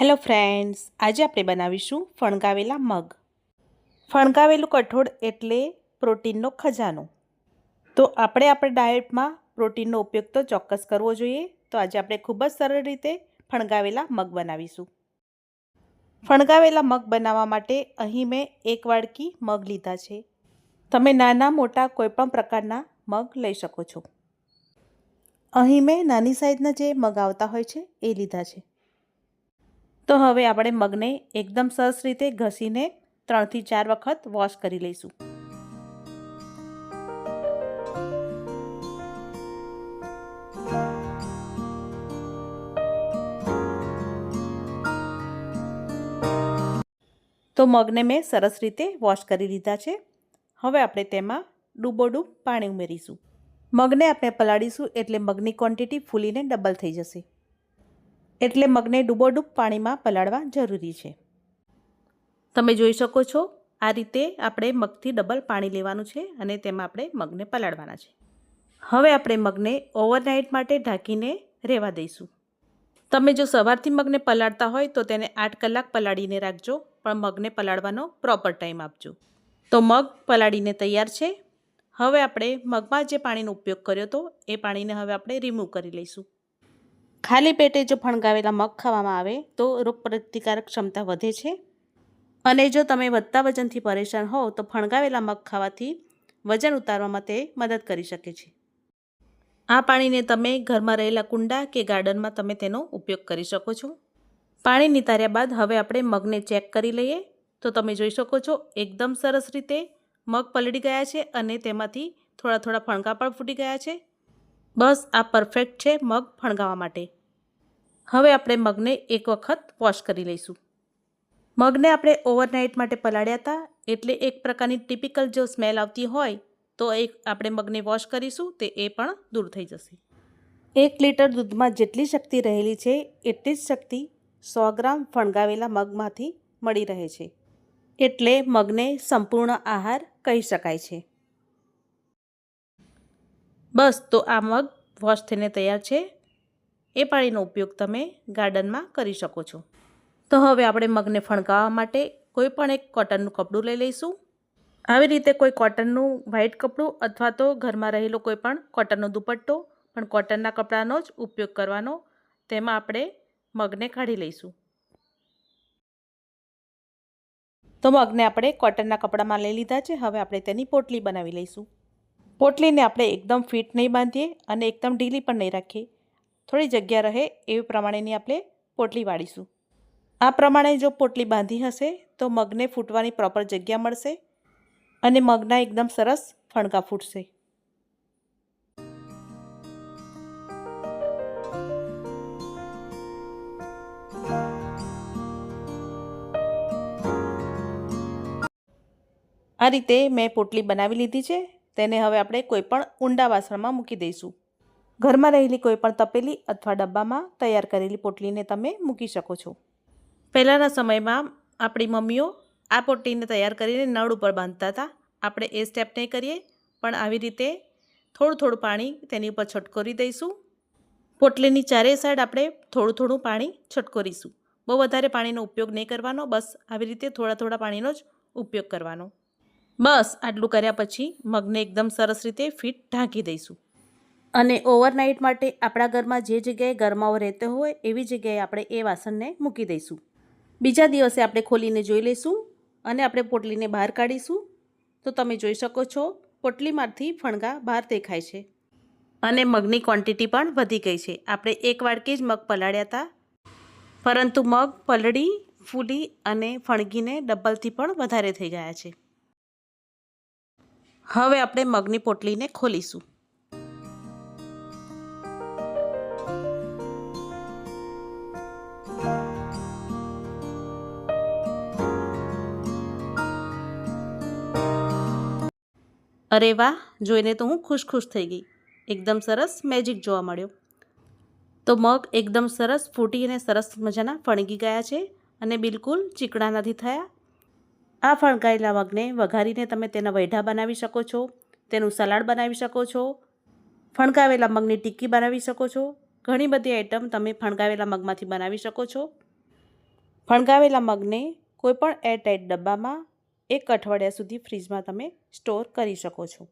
Hello friends આજે આપણે બનાવીશું ફણગાવેલા મગ. ફણગાવેલું કઠોળ એટલે પ્રોટીનનો ખજાનો. તો આપણે આપણા ડાયટમાં પ્રોટીનનો ઉપયોગ તો ચોક્કસ કરવો જોઈએ. તો આજે આપણે ખૂબ જ સરળ રીતે ફણગાવેલા મગ બનાવીશું. ફણગાવેલા મગ બનાવવા માટે અહીં મેં એક વાડકી મગ લીધા છે. તમે નાના મોટા કોઈપણ પ્રકારના મગ લઈ શકો છો. અહીં મેં નાની સાઈઝના જે મગ આવતા હોય છે એ લીધા છે. તો હવે આપણે મગને એકદમ સરસ રીતે ઘસીને ત્રણથી ચાર વખત વોશ કરી લઈશું. તો મગને મેં સરસ રીતે વોશ કરી લીધા છે. હવે આપણે તેમાં ડૂબોડૂબ પાણી ઉમેરીશું. મગને આપણે પલાળીશું એટલે મગની ક્વોન્ટિટી ફૂલીને ડબલ થઈ જશે. એટલે મગને ડૂબોડૂબ પાણીમાં પલાળવા જરૂરી છે. તમે જોઈ શકો છો, આ રીતે આપણે મગથી ડબલ પાણી લેવાનું છે અને તેમાં આપણે મગને પલાળવાના છે. હવે આપણે મગને ઓવરનાઇટ માટે ઢાંકીને રહેવા દઈશું. તમે જો સવારથી મગને પલાળતા હોય તો તેને આઠ કલાક પલાળીને રાખજો, પણ મગને પલાળવાનો પ્રોપર ટાઈમ આપજો. તો મગ પલાળીને તૈયાર છે. હવે આપણે મગમાં જે પાણીનો ઉપયોગ કર્યો હતો એ પાણીને હવે આપણે રિમૂવ કરી લઈશું. ખાલી પેટે જો ફણગાવેલા મગ ખાવામાં આવે, તો રોગપ્રતિકારક ક્ષમતા વધે છે. અને જો તમે વધતા વજનથી પરેશાન હોવ, તો ફણગાવેલા મગ ખાવાથી વજન ઉતારવામાં તે મદદ કરી શકે છે. આ પાણીને તમે ઘરમાં રહેલા કુંડા કે ગાર્ડનમાં તમે તેનો ઉપયોગ કરી શકો છો. પાણી નિતાર્યા બાદ હવે આપણે મગને ચેક કરી લઈએ. તો તમે જોઈ શકો છો, એકદમ સરસ રીતે મગ પલળી ગયા છે અને તેમાંથી થોડા થોડા ફણગા પણ ફૂટી ગયા છે. બસ આ પરફેક્ટ છે મગ ફણગાવા માટે. હવે આપણે મગને એક વખત વોશ કરી લઈશું. મગને આપણે ઓવરનાઇટ માટે પલાળ્યા હતા, એટલે એક પ્રકારની ટિપિકલ જો સ્મેલ આવતી હોય, તો એક આપણે મગને વોશ કરીશું, તે એ પણ દૂર થઈ જશે. એક લીટર દૂધમાં જેટલી શક્તિ રહેલી છે, એટલી જ શક્તિ સો ગ્રામ ફણગાવેલા મગમાંથી મળી રહે છે. એટલે મગને સંપૂર્ણ આહાર કહી શકાય છે. બસ, તો આ મગ વોશ થઈને તૈયાર છે. એ પાણીનો ઉપયોગ તમે ગાર્ડનમાં કરી શકો છો. તો હવે આપણે મગને ફણગાવવા માટે કોઈ પણ એક કોટનનું કપડું લઈ લઈશું. આવી રીતે કોઈ કોટનનું વ્હાઇટ કપડું અથવા તો ઘરમાં રહેલો કોઈ પણ કોટનનો દુપટ્ટો પણ કોટનના કપડાનો જ ઉપયોગ કરવાનો, તેમાં આપણે મગને કાઢી લઈશું. તો મગને આપણે કોટનના કપડામાં લઈ લીધા છે. હવે આપણે તેની પોટલી બનાવી લઈશું. પોટલીને આપણે એકદમ ફિટ નહીં બાંધીએ અને એકદમ ઢીલી પણ નહીં રાખીએ. થોડી જગ્યા રહે એવી પ્રમાણેની આપણે પોટલી વાળીશું. આ પ્રમાણે જો પોટલી બાંધી હશે તો મગને ફૂટવાની પ્રોપર જગ્યા મળશે અને મગના એકદમ સરસ ફણકા ફૂટશે. આ રીતે મેં પોટલી બનાવી લીધી છે. તેને હવે આપણે કોઈપણ ઊંડા વાસણમાં મૂકી દઈશું. ઘરમાં રહેલી કોઈપણ તપેલી અથવા ડબ્બામાં તૈયાર કરેલી પોટલીને તમે મૂકી શકો છો. પહેલાંના સમયમાં આપણી મમ્મીઓ આ પોટલીને તૈયાર કરીને નળ ઉપર બાંધતા હતા. આપણે એ સ્ટેપ નહીં કરીએ, પણ આવી રીતે થોડું થોડું પાણી તેની ઉપર છટકોરી દઈશું. પોટલીની ચારેય સાઈડ આપણે થોડું થોડું પાણી છટકોરીશું. બહુ વધારે પાણીનો ઉપયોગ નહીં કરવાનો, બસ આવી રીતે થોડા થોડા પાણીનો જ ઉપયોગ કરવાનો. બસ આટલું કર્યા પછી મગને એકદમ સરસ રીતે ફિટ ઢાંકી દઈશું. અને ઓવરનાઇટ માટે આપણા ઘરમાં જે જગ્યાએ ગરમાવો રહેતો હોય એવી જગ્યાએ આપણે એ વાસણને મૂકી દઈશું. બીજા દિવસે આપણે ખોલીને જોઈ લઈશું અને આપણે પોટલીને બહાર કાઢીશું. તો તમે જોઈ શકો છો, પોટલીમાંથી ફણગા બહાર દેખાય છે. અને મગની ક્વોન્ટિટી પણ વધી ગઈ છે. આપણે એક વાડકી જ મગ પલાળ્યા હતા. પરંતુ મગ પલળી, ફૂલી અને ફણગીને ડબલથી પણ વધારે થઈ ગયા છે. હવે આપણે મગની પોટલીને ખોલીશું. અરે વાહ, જોઈને તો હું ખુશ ખુશ થઈ ગઈ. એકદમ સરસ મેજિક જોવા મળ્યો. તો મગ એકદમ સરસ ફૂટી અને સરસ મજાના ફણગી ગયા છે અને બિલકુલ ચીકણા નથી થયા. આ ફણગાયેલા મગને વઘારીને તમે તેના વૈઢા બનાવી શકો છો, તેનું સલાડ બનાવી શકો છો, ફણગાવેલા મગની ટિક્કી બનાવી શકો છો, ઘણી બધી આઈટમ તમે ફણગાવેલા મગમાંથી બનાવી શકો છો. ફણગાવેલા મગને કોઈપણ એરટાઇટ ડબ્બામાં એક અઠવાડિયા સુધી ફ્રીજમાં તમે સ્ટોર કરી શકો છો.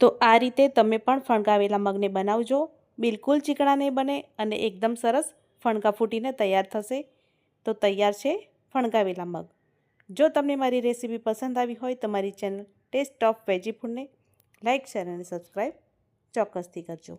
તો આ રીતે તમે પણ ફણગાવેલા મગને બનાવજો, બિલકુલ ચીકણા નહીં બને અને એકદમ સરસ ફણગા ફૂટીને તૈયાર થશે. તો તૈયાર છે ફણગાવેલા મગ. જો તમને મારી રેસીપી પસંદ આવી હોય તો મારી ચેનલ ટેસ્ટ ઓફ વેજી ફૂડને લાઇક શેર અને સબસ્ક્રાઈબ ચોક્કસથી કરજો.